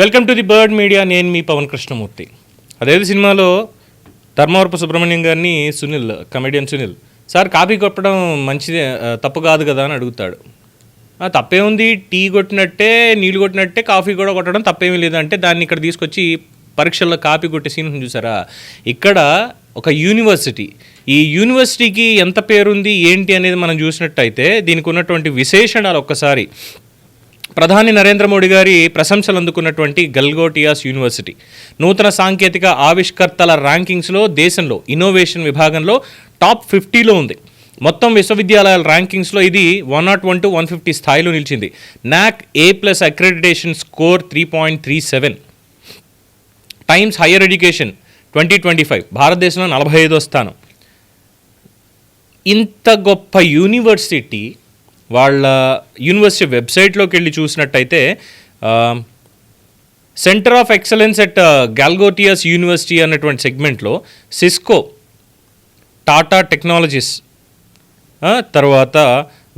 Welcome to the bird media. నేను మీ పవన్ కృష్ణమూర్తి. అదేది సినిమాలో ధర్మవరపు సుబ్రహ్మణ్యం గారిని Sunil comedian Sunil sir copy కొట్టడం మంచిదే తప్పు కాదు కదా అని అడుగుతాడు. తప్పే ఉంది టీ కొట్టినట్టే నీళ్ళు కొట్టినట్టే కాఫీ కూడా కొట్టడం తప్పేమీ లేదంటే దాన్ని ఇక్కడ తీసుకొచ్చి పరీక్షల్లో కాపీ కొట్టే సీన్ చూసారా? ఇక్కడ ఒక యూనివర్సిటీ. ఈ యూనివర్సిటీకి ఎంత పేరుంది ఏంటి అనేది మనం చూసినట్టయితే దీనికి ఉన్నటువంటి విశేషణాలు ఒక్కసారి ప్రధాని నరేంద్ర మోడీ గారి ప్రశంసలు అందుకున్నటువంటి గల్గోటియాస్ యూనివర్సిటీ. నూతన సాంకేతిక ఆవిష్కర్తల ర్యాంకింగ్స్లో దేశంలో ఇన్నోవేషన్ విభాగంలో టాప్ ఫిఫ్టీలో ఉంది. మొత్తం విశ్వవిద్యాలయాల ర్యాంకింగ్స్లో ఇది one nought one to one fifty స్థాయిలో నిలిచింది. NAAC A plus accreditation score three point three seven. Times Higher Education twenty twenty five. భారతదేశంలో నలభై ఐదో స్థానం. ఇంత గొప్ప యూనివర్సిటీ వాళ్ళ యూనివర్సిటీ వెబ్సైట్లోకి వెళ్ళి చూసినట్టయితే centre of excellence at Galgotias university అన్నటువంటి సెగ్మెంట్లో సిస్కో టాటా టెక్నాలజీస్ తర్వాత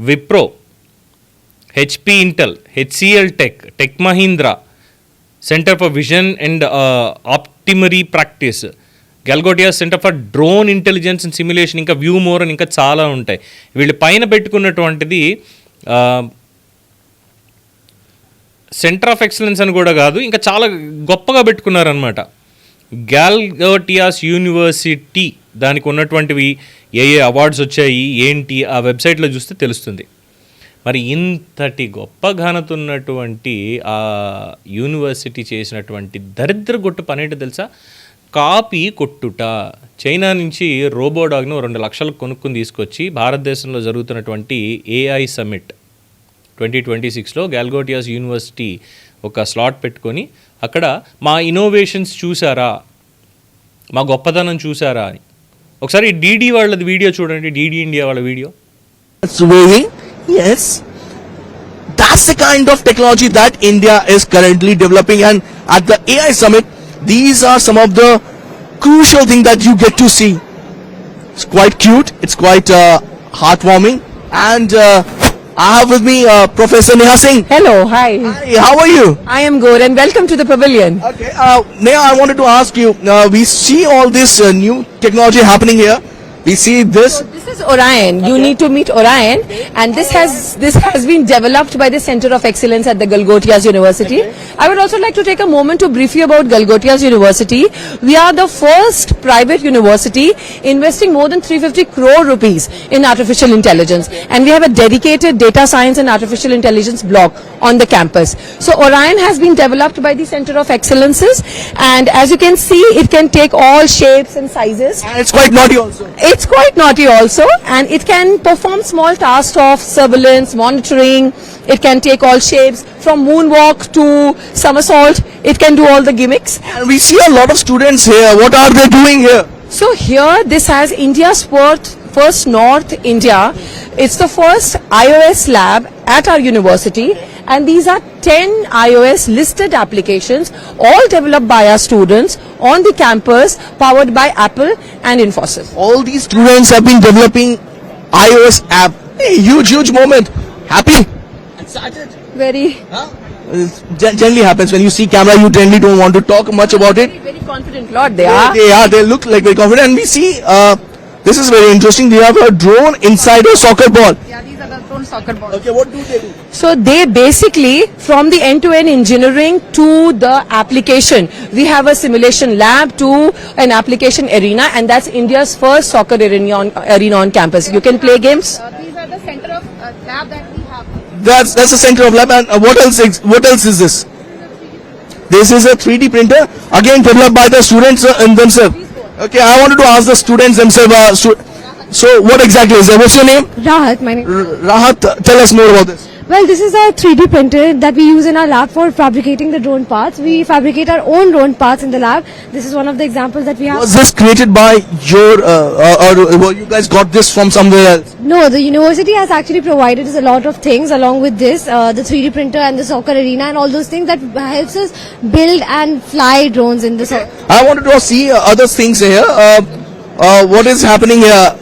Wipro HP Intel HCL tech tech Mahindra centre for vision and optometry practice Galgotia centre for drone intelligence and simulation ఇంకా వ్యూ మోర్ అని ఇంకా చాలా ఉంటాయి. వీళ్ళు పైన పెట్టుకున్నటువంటిది సెంటర్ ఆఫ్ ఎక్సలెన్స్ అని కూడా కాదు ఇంకా చాలా గొప్పగా పెట్టుకున్నారనమాట గ్యాల్గోటియాస్ యూనివర్సిటీ దానికి ఉన్నటువంటివి ఏ ఏ అవార్డ్స్ వచ్చాయి ఏంటి ఆ వెబ్సైట్లో చూస్తే తెలుస్తుంది. మరి ఇంతటి గొప్ప ఘనత ఉన్నటువంటి ఆ యూనివర్సిటీ చేసినటువంటి దరిద్ర గొట్టు పని ఏంటో తెలుసా? కాపీ కొట్టుట. చైనా నుంచి రోబోడాగ్ను రెండు లక్షలు కొనుక్కుని తీసుకొచ్చి భారతదేశంలో జరుగుతున్నటువంటి ఏఐ సమ్మిట్ ట్వంటీ ట్వంటీ సిక్స్లో గాల్గోటియాస్ యూనివర్సిటీ ఒక స్లాట్ పెట్టుకొని అక్కడ మా ఇన్నోవేషన్స్ చూసారా మా గొప్పతనం చూసారా అని. ఒకసారి డీడీ వాళ్ళది వీడియో చూడండి. డీడీ ఇండియా వాళ్ళ video. It's waving. Yes. That's the kind of technology that India is currently developing. And at the these are some of the crucial things that you get to see. It's quite cute, it's quite uh, heartwarming and uh, I have with me uh, Professor Neha Singh. Hello, hi. Hi, how are you? I am good and welcome to the pavilion. Okay, uh, Neha, I wanted to ask you, uh, we see all this uh, new technology happening here. We see this. Is Orion. You need to meet Orion, and this has this has been developed by the Center of Excellence at the Galgotias University. I would also like to take a moment to brief you about Galgotias University. We are the first private university investing more than 350 crore rupees in artificial intelligence, and we have a dedicated data science and artificial intelligence block on the campus. So Orion has been developed by the Center of Excellences, and as you can see, it can take all shapes and sizes. And it's quite naughty also. It's quite naughty also, and it can perform small tasks of surveillance, monitoring. It can take all shapes from moonwalk to somersault. It can do all the gimmicks. And we see a lot of students here. What are they doing here? So here, this has India's first, first North India. It's the first iOS lab at our university, and these are 10 iOS listed applications, all developed by our students on the campus, powered by Apple and Infosys. All these students have been developing iOS app. Hey, huge, huge moment. Happy? Excited? Very Huh? It generally happens when you see camera, you generally don't want to talk much about it. very very confident lot they are. They are, they look like very confident. And we see, uh, this is very interesting. They have a drone inside a soccer ball. Yeah, these are the drone soccer balls. Okay, what do they do? So they basically, from the end-to-end engineering to the application, we have a simulation lab to an application arena, and that's India's first soccer arena on, arena on campus. You can play games. these are the center of uh, lab that we have. That's that's the center of lab. And uh, what else? Is, what else is this? This is a 3D printer again developed by the students uh, themselves. Okay, I wanted to ask the students themselves. Uh, stu- so, what exactly is that? What's your name? Rahat, my name. R- Rahat, tell us more about this. Well, this is a 3D printer that we use in our lab for fabricating the drone parts. We fabricate our own drone parts in the lab. This is one of the examples that we have. Was this created by your, uh, uh, or uh, you guys got this from somewhere else? No, the university has actually provided us a lot of things along with this, uh, the 3D printer and the soccer arena and all those things that helps us build and fly drones in the so- I wanted to see uh, other things here. Uh, uh, what is happening here?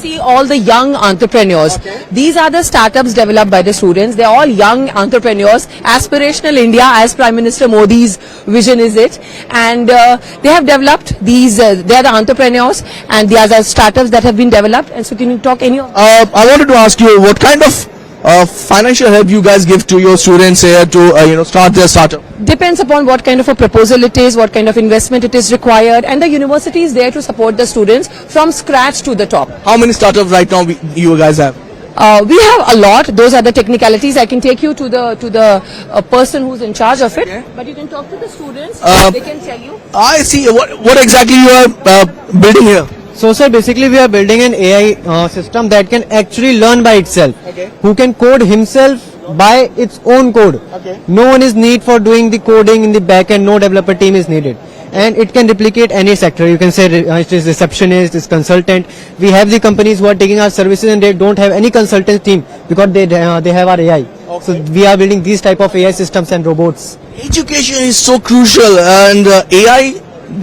Here you can see all the young entrepreneurs. These are the startups developed by the students. They're all young entrepreneurs. Aspirational India, as Prime Minister Modi's vision is it. And uh, they have developed these, uh, they are the entrepreneurs and they are the startups that have been developed. And so can you talk any of Uh, I wanted to ask you what kind of uh, financial help you guys give to your students here to uh, you know start their startup. Depends upon what kind of a proposal it is, what kind of investment it is required. And the university is there to support the students from scratch to the top. How many startups right now we, you guys have? Uh, we have a lot. Those are the technicalities. I can take you to the to the uh, person who's in charge of it. But you can talk to the students. Uh, they can tell you. I see. What what exactly you are uh, building here? So sir, basically we are building an AI uh, system that can actually learn by itself. Okay. Who can code himself by its own code. Okay. No one is need for doing the coding in the back end. No developer team is needed. And it can replicate any sector. You can say uh, it is receptionist, it's consultant. We have the companies who are taking our services and they don't have any consultant team because they uh, they have our AI. Okay. So we are building these type of AI systems and robots. Education is so crucial, and uh, AI,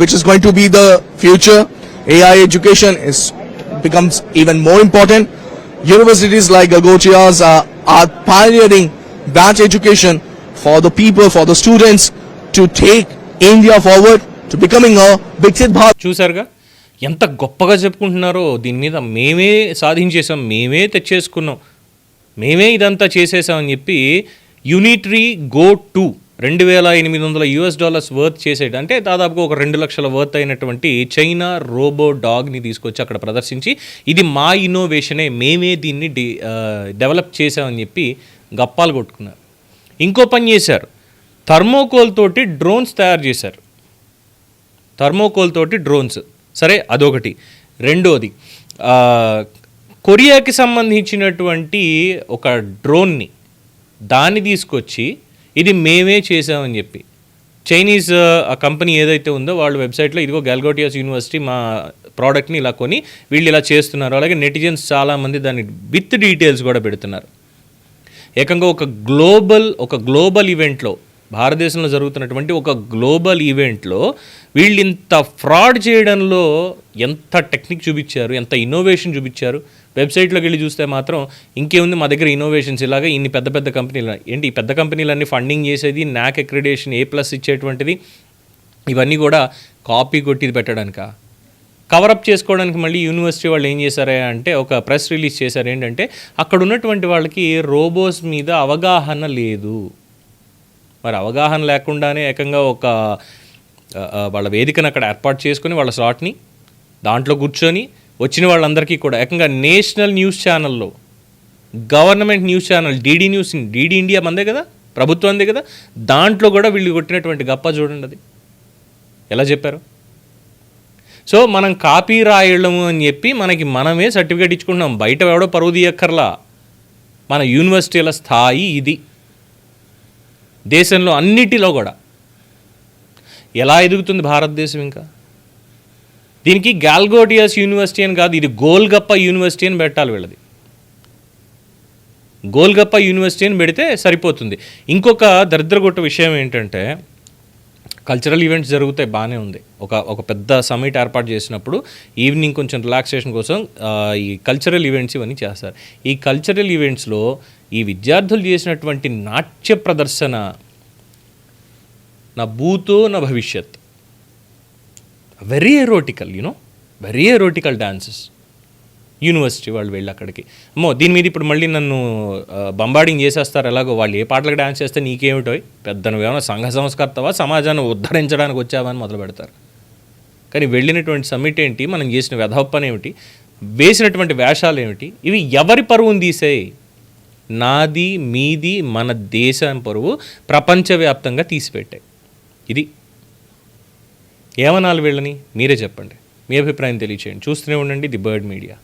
which is going to be the future, AI education is becomes even more important. Universities like Gagotias are, are pioneering batch education for the people, for the students to take India forward to becoming a Viksit Bharat. చూసారుగా ఎంత గొప్పగా చెప్పుకుంటున్నారో దీని మీద మేమే సాధించేసాం మేమే తెచ్చేసుకున్నాం మేమే ఇదంతా చేసేసామని చెప్పి యూనిటరీ గో టూ రెండు వేల ఎనిమిది వందల యూఎస్ డాలర్స్ వర్త్ చేసేట అంటే దాదాపుగా ఒక రెండు లక్షల వర్త్ అయినటువంటి చైనా రోబో డాగ్ని తీసుకొచ్చి అక్కడ ప్రదర్శించి ఇది మా ఇన్నోవేషనే మేమే దీన్ని డి డెవలప్ చేసామని చెప్పి గప్పాలు కొట్టుకున్నారు. ఇంకో పని చేశారు. థర్మోకోల్ తోటి డ్రోన్స్ తయారు చేశారు. థర్మోకోల్ తోటి డ్రోన్స్. సరే అదొకటి. రెండోది కొరియాకి సంబంధించినటువంటి ఒక డ్రోన్ని దాన్ని తీసుకొచ్చి ఇది మేమే చేసామని చెప్పి. చైనీస్ ఆ కంపెనీ ఏదైతే ఉందో వాళ్ళ వెబ్సైట్లో ఇదిగో గల్గోటియాస్ యూనివర్సిటీ మా ప్రోడక్ట్ని ఇలా కొని వీళ్ళు ఇలా చేస్తున్నారు. అలాగే నెటిజన్స్ చాలామంది దాని విత్ డీటెయిల్స్ కూడా పెడుతున్నారు. ఏకంగా ఒక గ్లోబల్ ఒక గ్లోబల్ ఈవెంట్లో భారతదేశంలో జరుగుతున్నటువంటి ఒక గ్లోబల్ ఈవెంట్లో వీళ్ళు ఇంత ఫ్రాడ్ చేయడంలో ఎంత టెక్నిక్ చూపించారు ఎంత ఇన్నోవేషన్ చూపించారు వెబ్సైట్లోకి వెళ్ళి చూస్తే మాత్రం ఇంకేముంది మా దగ్గర ఇన్నోవేషన్స్ ఇలాగా ఇన్ని పెద్ద పెద్ద కంపెనీలు ఏంటి? ఈ పెద్ద కంపెనీలన్నీ ఫండింగ్ చేసేది నాక్ అక్రిడేషన్ ఏ ప్లస్ ఇచ్చేటువంటిది ఇవన్నీ కూడా కాపీ కొట్టి పెట్టడానికా? కవరప్ చేసుకోవడానికి మళ్ళీ యూనివర్సిటీ వాళ్ళు ఏం చేశారా అంటే ఒక ప్రెస్ రిలీజ్ చేశారు. ఏంటంటే అక్కడ ఉన్నటువంటి వాళ్ళకి రోబోస్ మీద అవగాహన లేదు. మరి అవగాహన లేకుండానే ఏకంగా ఒక వాళ్ళ వేదికను అక్కడ ఏర్పాటు చేసుకుని వాళ్ళ స్లాట్ని దాంట్లో కూర్చొని వచ్చిన వాళ్ళందరికీ కూడా. ఏకంగా నేషనల్ న్యూస్ ఛానల్లో government news channel DD news DD India మందే కదా? ప్రభుత్వందే కదా? దాంట్లో కూడా వీళ్ళు కొట్టినటువంటి గప్ప చూడండి అది. ఎలా చెప్పారు? సో మనం కాపీ రాయడము అని చెప్పి మనకి మనమే సర్టిఫికేట్ ఇచ్చుకుంటున్నాం. బయట ఎవడో పరువు తీయక్కర్లా. మన యూనివర్సిటీల స్థాయి ఇది. దేశంలో అన్నిటిలో కూడా. ఎలా ఎదుగుతుంది భారతదేశం ఇంకా? దీనికి గాల్గోటియస్ యూనివర్సిటీ అని కాదు ఇది గోల్గప్ప యూనివర్సిటీ అని పెట్టాలి వీళ్ళది. గోల్గప్ప యూనివర్సిటీ అని పెడితే సరిపోతుంది. ఇంకొక దరిద్రగొట్ట విషయం ఏంటంటే కల్చరల్ ఈవెంట్స్ జరుగుతాయి బాగానే ఉంది. ఒక ఒక పెద్ద సమిట్ ఏర్పాటు చేసినప్పుడు ఈవినింగ్ కొంచెం రిలాక్సేషన్ కోసం ఈ కల్చరల్ ఈవెంట్స్ ఇవన్నీ చేస్తారు. ఈ కల్చరల్ ఈవెంట్స్లో ఈ విద్యార్థులు చేసినటువంటి నాట్య ప్రదర్శన నా భూతో నా భవిష్యత్. Very erotical you know very erotical dances university వాళ్ళు వెళ్ళి అక్కడికి. అమ్మో దీని మీద ఇప్పుడు మళ్ళీ నన్ను బంబాడింగ్ చేసేస్తారు ఎలాగో? వాళ్ళు ఏ పాటలకు డాన్స్ చేస్తే నీకేమిటో? పెద్ద నువ్వేమైనా సంఘ సంస్కర్తవా? సమాజాన్ని ఉద్ధరించడానికి వచ్చావా అని మొదలు పెడతారు. కానీ వెళ్ళినటువంటి సమ్మిట్ ఏంటి? మనం చేసిన వెధప్పని ఏమిటి? వేసినటువంటి వేషాలు ఏమిటి? ఇవి ఎవరి పరువును తీసేయి నాది మీది మన దేశం పరువు ప్రపంచవ్యాప్తంగా తీసిపెట్టాయి ఇది ఏమనాలి వీళ్ళని? మీరే చెప్పండి. మీ అభిప్రాయం తెలియచేయండి. చూస్తూనే ఉండండి ది బర్డ్ మీడియా.